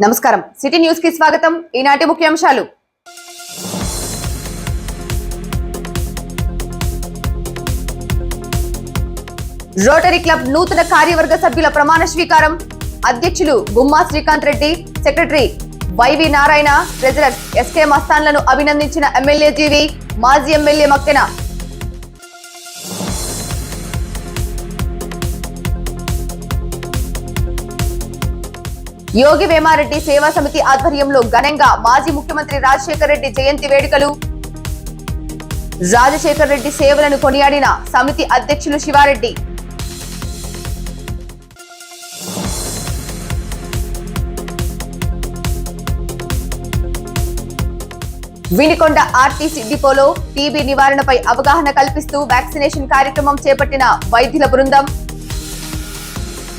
నమస్కారం. సిటీ న్యూస్కి స్వాగతం. ఈనాటి ముఖ్యాంశాలు. రోటరీ క్లబ్ నూతన కార్యవర్గ సభ్యుల ప్రమాణ స్వీకారం. అధ్యక్షులు Gumma Srikanth Reddy secretary YV Narayana treasurer SK మస్తాన్లను అభినందించిన ఎమ్మెల్యే జీవి మాజీ ఎమ్మెల్యే మక్కెన యోగి వేమారెడ్డి సేవా సమితి ఆధ్వర్యంలో ఘనంగా మాజీ ముఖ్యమంత్రి రాజశేఖర రెడ్డి జయంతి వేడుకలు. రాజశేఖర రెడ్డి సేవలను కొనియాడిన సమితి అధ్యక్షులు శివారెడ్డి. వినికొండ ఆర్టీసీ డిపోలో టీబీ నివారణపై అవగాహన కల్పిస్తూ వ్యాక్సినేషన్ కార్యక్రమం చేపట్టిన వైద్యుల బృందం.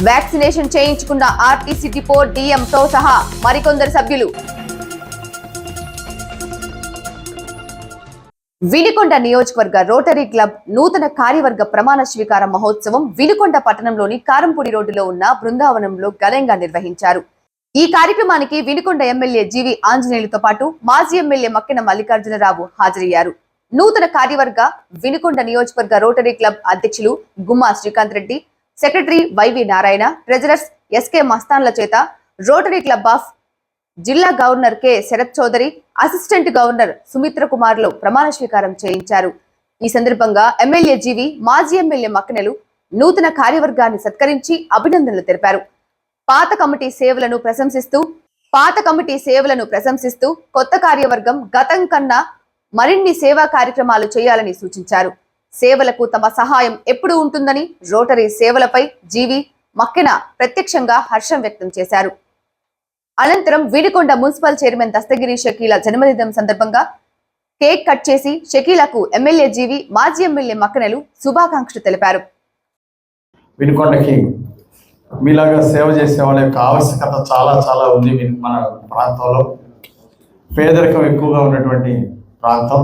వ్యాక్సినేషన్ చేయించుకున్న ఆర్టీసీ డిపో డిఎంతో సహా మరికొందరు సభ్యులు. వినుకొండ నియోజకవర్గ రోటరీ క్లబ్ నూతన కార్యవర్గ ప్రమాణ స్వీకార మహోత్సవం వినుకొండ పట్టణంలోని కారంపూడి రోడ్డులో ఉన్న బృందావనంలో ఘనంగా నిర్వహించారు. ఈ కార్యక్రమానికి వినుకొండ ఎమ్మెల్యే జీవి ఆంజనేయులతో పాటు మాజీ ఎమ్మెల్యే మక్కిన మల్లికార్జునరావు హాజరయ్యారు. నూతన కార్యవర్గ వినుకొండ నియోజకవర్గ రోటరీ క్లబ్ అధ్యక్షులు Gumma Srikanth Reddy secretary YV Narayana treasurers SK మస్తాన్ల చేత రోటరీ క్లబ్ ఆఫ్ జిల్లా governor K. Sharath Chowdary assistant governor Sumitra కుమార్లు ప్రమాణ స్వీకారం చేయించారు. ఈ సందర్భంగా ఎమ్మెల్యే జీవి మాజీ ఎమ్మెల్యే మక్కనెలు నూతన కార్యవర్గాన్ని సత్కరించి అభినందనలు తెలిపారు. పాత కమిటీ సేవలను ప్రశంసిస్తూ పాత కమిటీ సేవలను ప్రశంసిస్తూ కొత్త కార్యవర్గం గతం కన్నా మరిన్ని సేవా కార్యక్రమాలు చేయాలని సూచించారు. సేవలకు తమ సహాయం ఎప్పుడు ఉంటుందని రోటరీ సేవలపై జీవి మక్కెన ప్రత్యక్షంగా హర్షం వ్యక్తం చేశారు. అనంతరం వీడికొండ మున్సిపల్ చైర్మన్ దస్తగిరి షకీల జన్మదినం సందర్భంగా కేక్ కట్ చేసి షకీలకు ఎమ్మెల్యే జీవి మాజీ ఎమ్మెల్యే మక్కనలు శుభాకాంక్షలు తెలిపారు. వినుకొండకి మీలాగా సేవ చేసే వాళ్ళ యొక్క ఆవశ్యకత చాలా చాలా ఉంది మన ప్రాంతంలో. పేదరికం ఎక్కువగా ఉన్నటువంటి ప్రాంతం.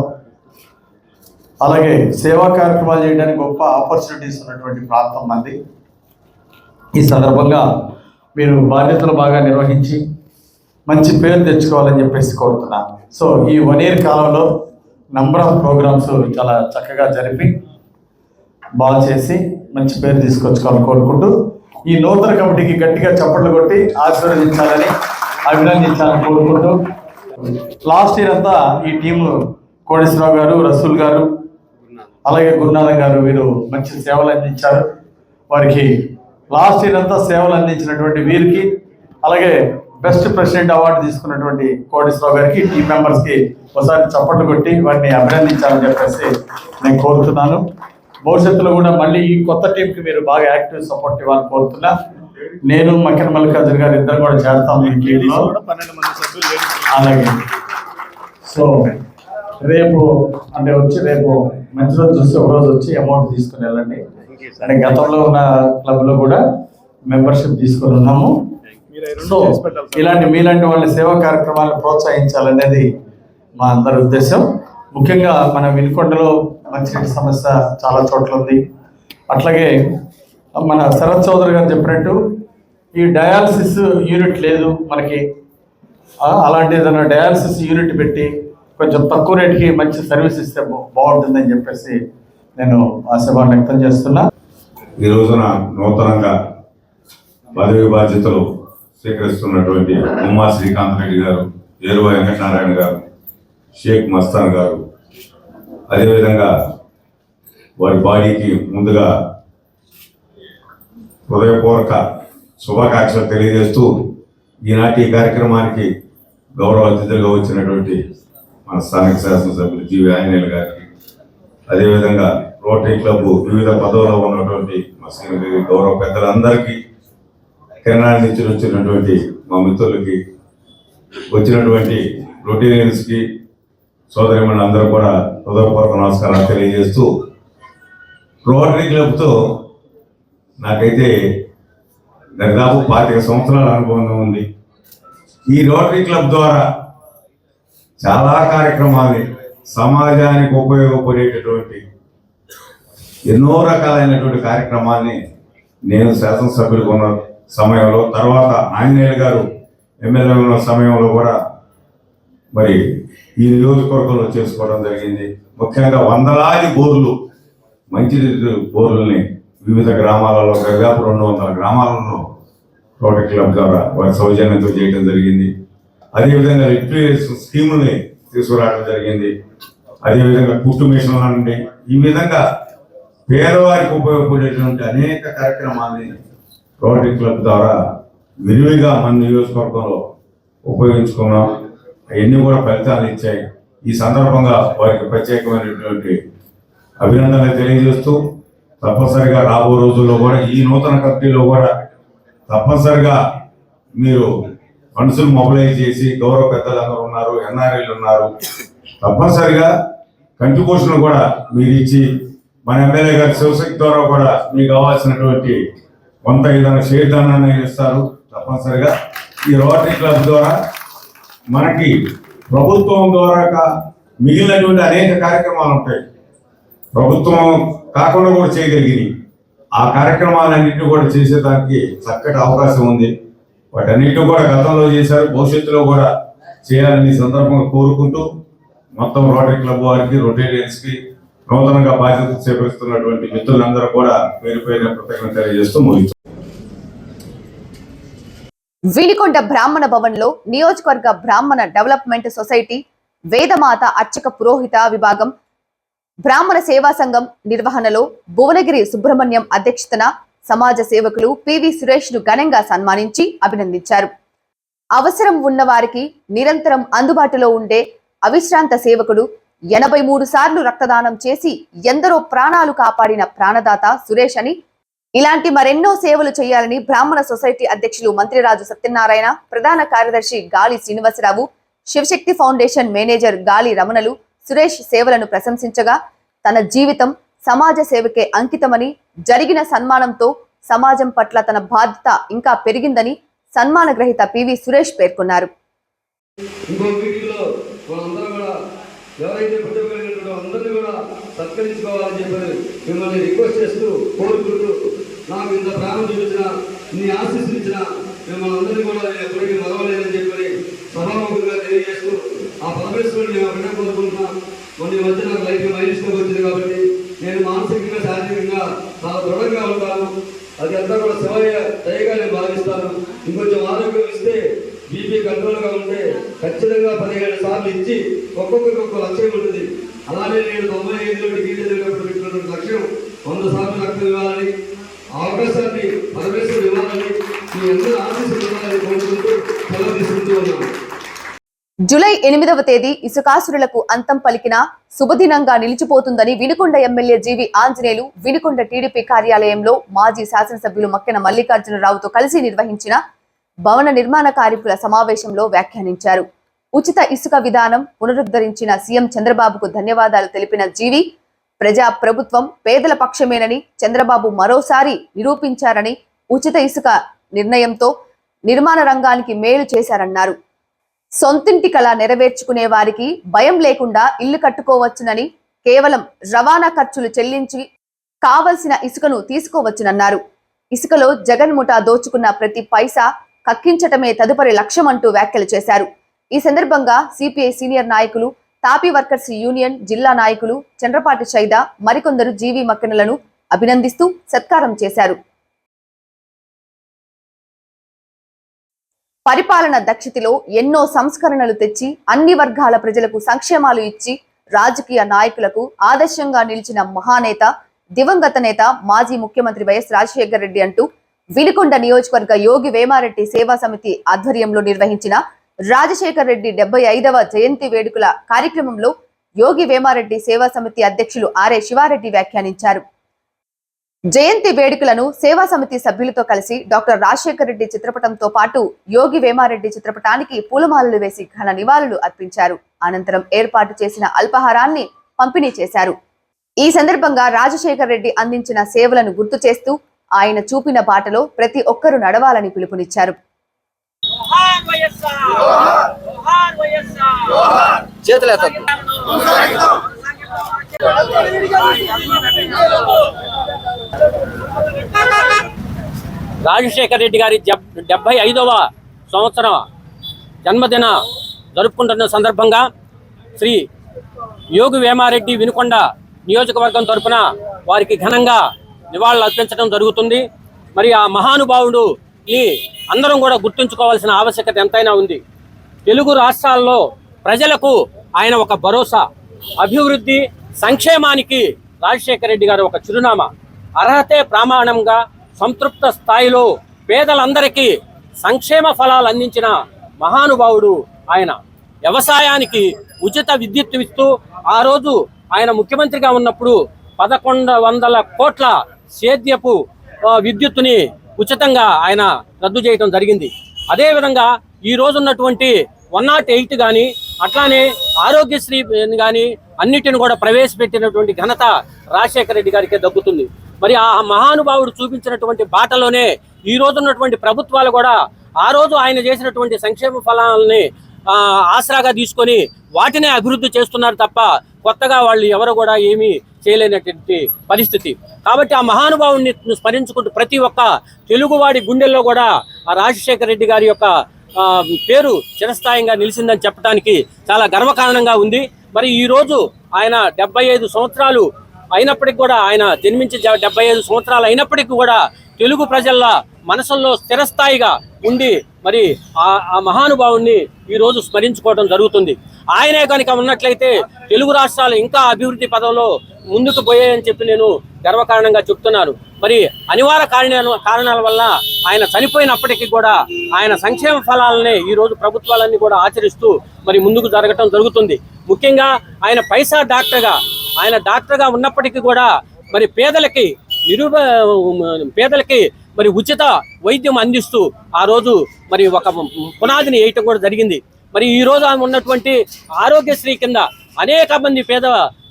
అలాగే సేవా కార్యక్రమాలు చేయడానికి గొప్ప ఆపర్చునిటీస్ ఉన్నటువంటి ప్రాంతం మంది. ఈ సందర్భంగా మీరు బాధ్యతలు బాగా నిర్వహించి మంచి పేరు తెచ్చుకోవాలని చెప్పేసి కోరుతున్నాను సో ఈ వన్ ఇయర్ కాలంలో నంబర్ ఆఫ్ ప్రోగ్రామ్స్ చాలా చక్కగా జరిపి బాగా చేసి మంచి పేరు తీసుకొచ్చుకోవాలని కోరుకుంటూ ఈ నూతన కమిటీకి గట్టిగా చప్పట్లు కొట్టి ఆశీర్వదించాలని అభినందించాలని కోరుకుంటూ లాస్ట్ ఇయర్ అంతా ఈ టీము కోడేశ్వరరావు గారు రసూల్ గారు అలాగే గురునాథం గారు వీరు మంచి సేవలు అందించారు. వారికి లాస్ట్ ఇయర్ అంతా సేవలు అందించినటువంటి వీరికి అలాగే బెస్ట్ ప్రెసిడెంట్ అవార్డు తీసుకున్నటువంటి కోటేశ్వరరావు గారికి టీం మెంబర్స్కి ఒకసారి చప్పట్లు కొట్టి వారిని అభినందించాలని చెప్పేసి నేను కోరుతున్నాను. భవిష్యత్తులో కూడా మళ్ళీ ఈ కొత్త టీంకి మీరు బాగా యాక్టివ్ సపోర్ట్ ఇవ్వాలని కోరుతున్నా. నేను మక్కిన మల్లికార్జున గారు ఇద్దరు కూడా చేరతాం ఈ టీంలో పన్నెండు మంది సభ్యులు లేరు. అలాగే. సో రేపు అంటే వచ్చి రేపు మంచి రోజు చూసి ఒక రోజు వచ్చి అమౌంట్ తీసుకుని వెళ్ళండి. అంటే గతంలో ఉన్న క్లబ్లో కూడా మెంబర్షిప్ తీసుకొని ఉన్నాము. సో ఇలాంటి మీలాంటి వాళ్ళ సేవా కార్యక్రమాలను ప్రోత్సహించాలనేది మా అందరి ఉద్దేశం. ముఖ్యంగా మన వినుకొండలో మంచినీటి సమస్య చాలా చోట్ల ఉంది. అట్లాగే మన శరత్ చౌదరి గారు చెప్పినట్టు ఈ డయాలసిస్ యూనిట్ లేదు మనకి. అలాంటి ఏదైనా డయాలసిస్ యూనిట్ పెట్టి కొంచెం తక్కువ రేటుకి మంచి సర్వీస్ ఇస్తే బాగుంటుందని చెప్పేసి నేను ఆశాభావం వ్యక్తం చేస్తున్నా. ఈ రోజున నూతనంగా పదవి బాధ్యతలు స్వీకరిస్తున్నటువంటి ఉమ్మా శ్రీకాంత్ రెడ్డి గారు ఏరువ వెంకటనారాయణ గారు షేక్ మస్తాన్ గారు. అదేవిధంగా వారి బాడీకి ముందుగా హృదయపూర్వక శుభాకాంక్షలు తెలియజేస్తూ ఈనాటి కార్యక్రమానికి గౌరవ అతిథులుగా వచ్చినటువంటి మన స్థానిక శాసనసభ్యులు జీవి ఆంజనేయులు గారికి అదేవిధంగా రోటరీ క్లబ్ వివిధ పదవుల్లో ఉన్నటువంటి మా శ్రీమతి గౌరవ పెద్దలందరికీ కెనడా నుంచి వచ్చినటువంటి మా మిత్రులకి వచ్చినటువంటి రొటీనియన్స్కి సోదరిమణి అందరూ కూడా హృదయపూర్వక నమస్కారాలు తెలియజేస్తూ రోటరీ క్లబ్తో నాకైతే దాదాపు పాతిక సంవత్సరాల అనుభవంగా ఉంది. ఈ రోటరీ క్లబ్ ద్వారా చాలా కార్యక్రమాలు సమాజానికి ఉపయోగపడేటటువంటి ఎన్నో రకాలైనటువంటి కార్యక్రమాన్ని నేను శాసనసభ్యులుగా ఉన్న సమయంలో తర్వాత ఆంజనేయులు గారు ఎమ్మెల్యే ఉన్న సమయంలో కూడా మరి ఈ నియోజకవర్గంలో చేసుకోవడం జరిగింది. ముఖ్యంగా వందలాది బోర్లు మంచినీటి బోర్లని వివిధ గ్రామాలలో దాదాపు రెండు వందల గ్రామాలలో రోటరీ క్లబ్ ద్వారా వారి సౌజన్యంతో చేయడం జరిగింది. అదేవిధంగా రిక్రియేషన్ స్కీముల్ని తీసుకురావడం జరిగింది. అదేవిధంగా కుట్టు మిషన్ల ఈ విధంగా పేదవారికి ఉపయోగపడేటువంటి అనేక కార్యక్రమాల్ని రోటరీ క్లబ్ ద్వారా విరివిగా మన నియోజకవర్గంలో ఉపయోగించుకున్నాం. అవన్నీ కూడా ఫలితాలు ఇచ్చాయి. ఈ సందర్భంగా వారికి ప్రత్యేకమైనటువంటి అభినందనలు తెలియజేస్తూ తప్పనిసరిగా రాబో రోజుల్లో కూడా ఈ నూతన కమిటీలో కూడా తప్పనిసరిగా మీరు ఫండ్స్ మొబిలైజ్ చేసి గౌరవ పెద్దలందరూ ఉన్నారు ఎన్ఆర్ఐలు ఉన్నారు. తప్పనిసరిగా కంట్రిబ్యూషన్ కూడా మీరు ఇచ్చి మన ఎమ్మెల్యే గారి శివశక్తి ద్వారా కూడా మీకు కావాల్సినటువంటి కొంత ఏదైనా షేర్ దానాన్ని ఇస్తారు. తప్పనిసరిగా ఈ రోటరీ క్లబ్ ద్వారా మనకి ప్రభుత్వం ద్వారా మిగిలినటువంటి అనేక కార్యక్రమాలు ఉంటాయి. ప్రభుత్వం కాకుండా కూడా చేయగలిగినాయి ఆ కార్యక్రమాలన్నింటినీ కూడా చేసేదానికి చక్కటి అవకాశం ఉంది. వాటన్నిటిని కూడా గతంలో చేశారు భవిష్యత్తులో కూడా చేయాలని సందర్భంగా కోరుకుంటూ మొత్తం రోటరీ క్లబ్ వారికి రొటేరియన్స్కి నూతనంగా బాధ్యత చేపడుతున్నటువంటి మిత్రులందరూ కూడా పేరుపైన పేరు కృతజ్ఞత తెలియజేస్తూ ముగించారు వినికొండ బ్రాహ్మణ భవన్లో నియోజకవర్గ బ్రాహ్మణ డెవలప్మెంట్ సొసైటీ వేదమాత అర్చక పురోహిత విభాగం బ్రాహ్మణ సేవా సంఘం నిర్వహణలో భువనగిరి సుబ్రహ్మణ్యం అధ్యక్షతన సమాజ సేవకులు పివి సురేష్ను ఘనంగా సన్మానించి అభినందించారు. అవసరం ఉన్నవారికి నిరంతరం అందుబాటులో ఉండే అవిశ్రాంత సేవకుడు ఎనభై మూడు సార్లు రక్తదానం చేసి ఎందరో ప్రాణాలు కాపాడిన ప్రాణదాత సురేష్ అని ఇలాంటి మరెన్నో సేవలు చేయాలని బ్రాహ్మణ సొసైటీ అధ్యక్షులు మంత్రిరాజు సత్యనారాయణ ప్రధాన కార్యదర్శి గాలి శ్రీనివాసరావు శివశక్తి ఫౌండేషన్ మేనేజర్ గాలి రమణలు సురేష్ సేవలను ప్రశంసించగా తన జీవితం సమాజ సేవకే అంకితమని జరిగిన సన్మానంతో సమాజం పట్ల తన బాధ్యత ఇంకా పెరిగిందని సన్మాన గ్రహీత పివి సురేష్ పేర్కొన్నారు. ఎవరైతే అందరినీ కూడా సత్కరించుకోవాలని చెప్పి మిమ్మల్ని రిక్వెస్ట్ చేస్తూ కోరుకుంటూ నాకు ఇంత ప్రాణం చూపించిన ఆశీస్సులు మిమ్మల్ని అందరినీ కూడా నేను ఎప్పటికీ మరవలేదని చెప్పి సభాముఖంగా తెలియజేస్తూ ఆ పరమేశ్వరుని నేను అభినందన పొందుకుంటున్నా. మధ్య నాకు లైఫ్ మైనస్లోకి వచ్చింది కాబట్టి నేను మానసికంగా శారీరకంగా చాలా దృఢంగా ఉంటాను. అది అంతా కూడా శివయ్య దయగా నేను భావిస్తాను. ఇంకొంచెం ఆరోగ్యం ఇస్తే బీపీ కంట్రోల్గా ఉంటే ఖచ్చితంగా పదిహేడు సార్లు ఇచ్చి ఒక్కొక్కరికి ఒక్కొక్క లక్ష్యం ఉంటుంది. అలానే నేను తొంభై ఐదులో డిగ్రీ చదివినప్పుడు లక్ష్యం వంద సార్లు రక్తం ఇవ్వాలని అవకాశాన్ని పరమేశ్వరుడు ఇవ్వాలని మీ అందరూ ఆశీస్సులు ఇవ్వాలని కోరుకుంటూ సెలవు తీసుకుంటూ ఉన్నాను. జూలై ఎనిమిదవ తేదీ ఇసుకాసురులకు అంతం పలికిన శుభదినంగా నిలిచిపోతుందని Vinukonda MLA GV Anjaneyulu Vinukonda TDP కార్యాలయంలో మాజీ శాసనసభ్యులు మక్కెన మల్లికార్జునరావుతో కలిసి నిర్వహించిన భవన నిర్మాణ కార్మికుల సమావేశంలో వ్యాఖ్యానించారు. ఉచిత ఇసుక విధానం పునరుద్ధరించిన సీఎం చంద్రబాబుకు ధన్యవాదాలు తెలిపిన జీవి ప్రజా ప్రభుత్వం పేదల పక్షమేనని చంద్రబాబు మరోసారి నిరూపించారని ఉచిత ఇసుక నిర్ణయంతో నిర్మాణ రంగానికి మేలు చేశారన్నారు. సొంతింటి కళ నెరవేర్చుకునే వారికి భయం లేకుండా ఇల్లు కట్టుకోవచ్చునని కేవలం రవాణా ఖర్చులు చెల్లించి కావలసిన ఇసుకను తీసుకోవచ్చునన్నారు. ఇసుకలో జగన్ ముఠా దోచుకున్న ప్రతి పైసా కక్కించటమే తదుపరి లక్ష్యం అంటూ వ్యాఖ్యలు చేశారు. ఈ సందర్భంగా సిపిఐ సీనియర్ నాయకులు తాపీ వర్కర్స్ యూనియన్ జిల్లా నాయకులు చంద్రపాటి చైదా మరికొందరు జీవి మక్కెనలను అభినందిస్తూ సత్కారం చేశారు. పరిపాలన దక్షతలో ఎన్నో సంస్కరణలు తెచ్చి అన్ని వర్గాల ప్రజలకు సంక్షేమాలు ఇచ్చి రాజకీయ నాయకులకు ఆదర్శంగా నిలిచిన మహానేత దివంగత నేత మాజీ ముఖ్యమంత్రి వైఎస్ రాజశేఖర రెడ్డి అంటూ వినుకొండ నియోజకవర్గ యోగి వేమారెడ్డి సేవా సమితి ఆధ్వర్యంలో నిర్వహించిన రాజశేఖర రెడ్డి డెబ్బై ఐదవ జయంతి వేడుకల కార్యక్రమంలో యోగి వేమారెడ్డి సేవా సమితి అధ్యక్షులు ఆర్ఏ శివారెడ్డి వ్యాఖ్యానించారు. జయంతి వేడుకలను సేవా సమితి సభ్యులతో కలిసి డాక్టర్ రాజశేఖర రెడ్డి చిత్రపటంతో పాటు యోగి వేమారెడ్డి చిత్రపటానికి పూలమాలలు వేసి ఘన నివాళులు అర్పించారు. అనంతరం ఏర్పాటు చేసిన అల్పాహారాన్ని పంపిణీ చేశారు. ఈ సందర్భంగా రాజశేఖర రెడ్డి అందించిన సేవలను గుర్తు చేస్తూ ఆయన చూపిన బాటలో ప్రతి ఒక్కరూ నడవాలని పిలుపునిచ్చారు. చేతులు రాజశేఖర రెడ్డి గారి డెబ్బై ఐదవ సంవత్సరం జన్మదిన జరుపుకుంటున్న సందర్భంగా శ్రీ యోగి వేమారెడ్డి వినుకొండ నియోజకవర్గం తరపున వారికి ఘనంగా నివాళులు అర్పించడం జరుగుతుంది. మరి ఆ మహానుభావుడు ఈ అందరం కూడా గుర్తుంచుకోవాల్సిన ఆవశ్యకత ఎంతైనా ఉంది. తెలుగు రాష్ట్రాల్లో ప్రజలకు ఆయన ఒక భరోసా అభివృద్ధి సంక్షేమానికి రాజశేఖర రెడ్డి గారు ఒక చిరునామా. అర్హతే ప్రామాణంగా సంతృప్త స్థాయిలో పేదలందరికీ సంక్షేమ ఫలాలు అందించిన మహానుభావుడు ఆయన. వ్యవసాయానికి ఉచిత విద్యుత్ ఇస్తూ ఆ రోజు ఆయన ముఖ్యమంత్రిగా ఉన్నప్పుడు పదకొండు వందల కోట్ల సేద్యపు విద్యుత్తుని ఉచితంగా ఆయన రద్దు చేయడం జరిగింది. అదేవిధంగా ఈ రోజు ఉన్నటువంటి వన్ నాట్ ఎయిట్ కానీ అట్లానే ఆరోగ్యశ్రీ కానీ అన్నిటిని కూడా ప్రవేశపెట్టినటువంటి ఘనత రాజశేఖర రెడ్డి గారికే దక్కుతుంది. మరి ఆ మహానుభావుడు చూపించినటువంటి బాటలోనే ఈ రోజు ఉన్నటువంటి ప్రభుత్వాలు కూడా ఆ రోజు ఆయన చేసినటువంటి సంక్షేమ ఫలాలని ఆసరాగా తీసుకొని వాటినే అభివృద్ధి చేస్తున్నారు తప్ప కొత్తగా వాళ్ళు ఎవరు కూడా ఏమీ చేయలేనటువంటి పరిస్థితి. కాబట్టి ఆ మహానుభావుని స్మరించుకుంటూ ప్రతి ఒక్క తెలుగువాడి గుండెల్లో కూడా ఆ రాజశేఖర రెడ్డి గారి యొక్క పేరు చిరస్థాయిగా నిలిచిందని చెప్పడానికి చాలా గర్వకారణంగా ఉంది. మరి ఈ రోజు ఆయన డెబ్బై ఐదు సంవత్సరాలు అయినప్పటికీ కూడా ఆయన జన్మించి డెబ్బై ఐదు సంవత్సరాలు అయినప్పటికీ కూడా తెలుగు ప్రజల మనసుల్లో స్థిరస్థాయిగా ఉండి మరి ఆ ఆ మహానుభావుణ్ణి ఈరోజు స్మరించుకోవడం జరుగుతుంది. ఆయనే కనుక ఉన్నట్లయితే తెలుగు రాష్ట్రాలు ఇంకా అభివృద్ధి పదంలో ముందుకు పోయాయని చెప్పి నేను గర్వకారణంగా చెప్తున్నాను. మరి అనివార్య కారణాల కారణాల వల్ల ఆయన చనిపోయినప్పటికీ కూడా ఆయన సంక్షేమ ఫలాలనే ఈ రోజు ప్రభుత్వాలన్నీ కూడా ఆచరిస్తూ మరి ముందుకు జరగటం జరుగుతుంది. ముఖ్యంగా ఆయన పైసా డాక్టర్గా ఆయన డాక్టర్గా ఉన్నప్పటికీ కూడా మరి పేదలకి నిరుప పేదలకి మరి ఉచిత వైద్యం అందిస్తూ ఆ రోజు మరి ఒక పునాదిని వేయటం కూడా జరిగింది. మరి ఈ రోజు ఆమె ఉన్నటువంటి ఆరోగ్యశ్రీ కింద అనేక మంది పేద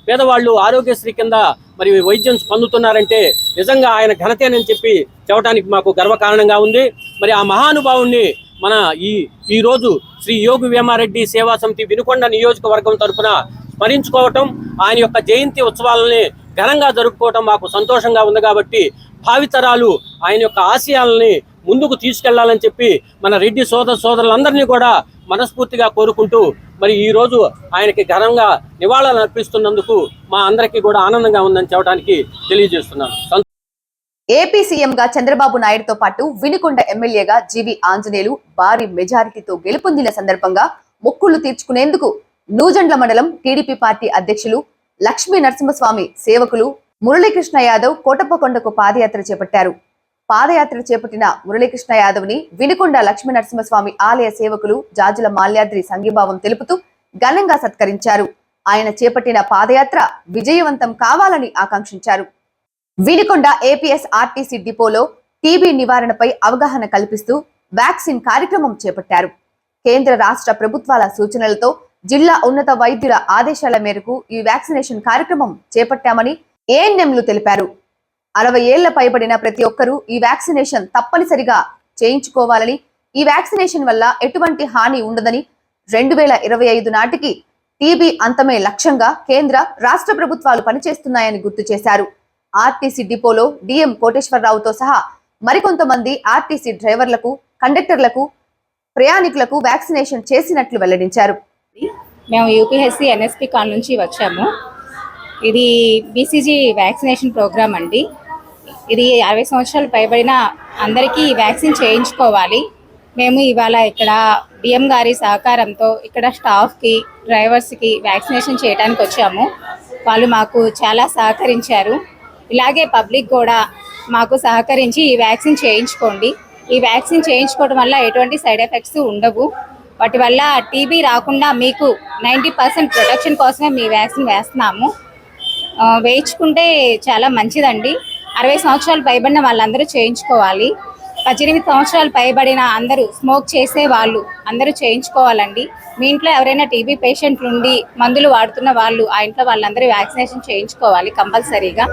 పేదవాళ్ళు ఆరోగ్యశ్రీ కింద మరి వైద్యం పొందుతున్నారంటే నిజంగా ఆయన ఘనతేనని చెప్పి చెప్పడానికి మాకు గర్వకారణంగా ఉంది. మరి ఆ మహానుభావుణ్ణి మన ఈ ఈ రోజు శ్రీ యోగి వేమారెడ్డి సేవా సమితి వినుకొండ నియోజకవర్గం తరఫున స్మరించుకోవటం ఆయన యొక్క జయంతి ఉత్సవాలని ఘనంగా జరుపుకోవటం మాకు సంతోషంగా ఉంది కాబట్టి భావితరాలు ఆయన యొక్క ఆశయాలని ముందుకు తీసుకెళ్ళాలని చెప్పి మన రెడ్డి సోదర సోదరులందరినీ కూడా మనస్ఫూర్తిగా కోరుకుంటూ మరి ఈ రోజు ఆయనకి ఘనంగా నివాళులు అర్పిస్తున్నందుకు మా అందరికీ కూడా ఆనందంగా ఉందని చెప్పడానికి తెలియజేస్తున్నాను ఏపీ సీఎంగా చంద్రబాబు నాయుడుతో పాటు వినుకొండ ఎమ్మెల్యేగా జీవి ఆంజనేయులు భారీ మెజారిటీతో గెలుపొందిన సందర్భంగా మొక్కులు తీర్చుకునేందుకు నూజండ్ల మండలం టీడీపీ పార్టీ అధ్యక్షులు లక్ష్మీ నరసింహస్వామి సేవకులు మురళీకృష్ణ యాదవ్ కోటప్పకొండకు పాదయాత్ర చేపట్టారు. పాదయాత్ర చేపట్టిన మురళీకృష్ణ యాదవ్ని వినుకొండ లక్ష్మీ నరసింహస్వామి ఆలయ సేవకులు జాజుల మాల్యాద్రి సంఘీభావం తెలుపుతూ ఘనంగా సత్కరించారు. ఆయన చేపట్టిన పాదయాత్ర విజయవంతం కావాలని ఆకాంక్షించారు. వినుకొండ ఏపీఎస్ ఆర్టీసీ డిపోలో టీబీ నివారణపై అవగాహన కల్పిస్తూ వ్యాక్సిన్ కార్యక్రమం చేపట్టారు. కేంద్ర రాష్ట్ర ప్రభుత్వాల సూచనలతో జిల్లా ఉన్నత వైద్యుల ఆదేశాల మేరకు ఈ వ్యాక్సినేషన్ కార్యక్రమం చేపట్టామని ఏఎన్ఎంలు తెలిపారు. అరవై ఏళ్ళ పైబడిన ప్రతి ఒక్కరూ ఈ వ్యాక్సినేషన్ తప్పనిసరిగా చేయించుకోవాలని ఈ వ్యాక్సినేషన్ వల్ల ఎటువంటి హాని ఉండదని రెండు వేల ఇరవై ఐదు నాటికి టీబీ అంతమే లక్ష్యంగా కేంద్ర రాష్ట్ర ప్రభుత్వాలు పనిచేస్తున్నాయని గుర్తు చేశారు. ఆర్టీసీ డిపోలో డిఎం కోటేశ్వరరావుతో సహా మరికొంతమంది ఆర్టీసీ డ్రైవర్లకు కండక్టర్లకు ప్రయాణికులకు వ్యాక్సినేషన్ చేసినట్లు వెల్లడించారు. మేము యూపీఎస్సీ ఎన్ఎస్పి కాల్ నుంచి వచ్చాము. ఇది బీసీజీ వ్యాక్సినేషన్ ప్రోగ్రామ్ అండి. ఇది అరవై సంవత్సరాలు పైబడిన అందరికీ వ్యాక్సిన్ చేయించుకోవాలి. మేము ఇవాళ ఇక్కడ డిఎం గారి సహకారంతో ఇక్కడ స్టాఫ్కి డ్రైవర్స్కి వ్యాక్సినేషన్ చేయడానికి వచ్చాము. వాళ్ళు మాకు చాలా సహకరించారు. ఇలాగే పబ్లిక్ కూడా మాకు సహకరించి ఈ వ్యాక్సిన్ చేయించుకోండి. ఈ వ్యాక్సిన్ చేయించుకోవడం వల్ల ఎటువంటి సైడ్ ఎఫెక్ట్స్ ఉండవు. వాటి వల్ల టీబీ రాకుండా మీకు నైంటీ పర్సెంట్ ప్రొటెక్షన్ కోసమే మీ వ్యాక్సిన్ వేస్తున్నాము. వేయించుకుంటే చాలా మంచిదండి. అరవై సంవత్సరాలు పైబడిన వాళ్ళందరూ చేయించుకోవాలి. పద్దెనిమిది సంవత్సరాలు పైబడిన అందరూ స్మోక్ చేసే వాళ్ళు అందరూ చేయించుకోవాలండి. మీ ఇంట్లో ఎవరైనా టీబీ పేషెంట్లు ఉండి మందులు వాడుతున్న వాళ్ళు ఆ ఇంట్లో వాళ్ళందరూ వ్యాక్సినేషన్ చేయించుకోవాలి కంపల్సరీగా.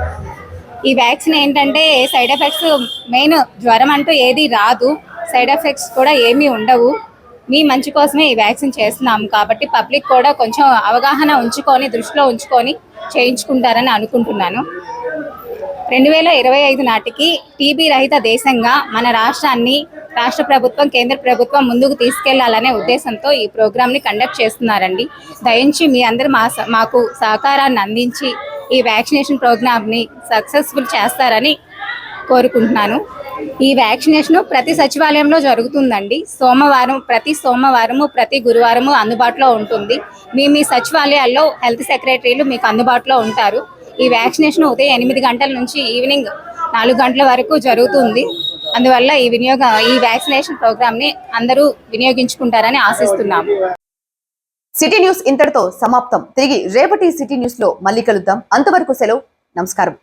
ఈ వ్యాక్సిన్ ఏంటంటే సైడ్ ఎఫెక్ట్స్ మెయిన్ జ్వరం అంటూ ఏది రాదు. సైడ్ ఎఫెక్ట్స్ కూడా ఏమీ ఉండవు. మీ మంచి కోసమే ఈ వ్యాక్సిన్ చేస్తున్నాము కాబట్టి పబ్లిక్ కూడా కొంచెం అవగాహన ఉంచుకొని దృష్టిలో ఉంచుకొని చేయించుకుంటారని అనుకుంటున్నాను. రెండు వేల ఇరవై ఐదు నాటికి టీబీ రహిత దేశంగా మన రాష్ట్రాన్ని రాష్ట్ర ప్రభుత్వం కేంద్ర ప్రభుత్వం ముందుకు తీసుకెళ్ళాలనే ఉద్దేశంతో ఈ ప్రోగ్రామ్ని కండక్ట్ చేస్తున్నారండి. దయించి మీ అందరూ మా స- మాకు సహకారాన్ని అందించి ఈ వ్యాక్సినేషన్ ప్రోగ్రామ్ని సక్సెస్ఫుల్ చేస్తారని కోరుకుంటున్నాను. ఈ వ్యాక్సినేషన్ ప్రతి సచివాలయంలో జరుగుతుందండి. సోమవారం ప్రతి సోమవారము ప్రతి గురువారము అందుబాటులో ఉంటుంది. మీ మీ సచివాలయాల్లో హెల్త్ సెక్రటరీలు మీకు అందుబాటులో ఉంటారు. ఈ వ్యాక్సినేషన్ ఉదయం ఎనిమిది గంటల నుంచి ఈవినింగ్ నాలుగు గంటల వరకు జరుగుతుంది. అందువల్ల ఈ వినియోగ ఈ వ్యాక్సినేషన్ ప్రోగ్రామ్ని అందరూ వినియోగించుకుంటారని ఆశిస్తున్నాము. సిటీ న్యూస్ ఇంతటితో సమాప్తం. తిరిగి రేపటి సిటీ న్యూస్లో మళ్ళీ కలుద్దాం. అంతవరకు సెలవు. నమస్కారం.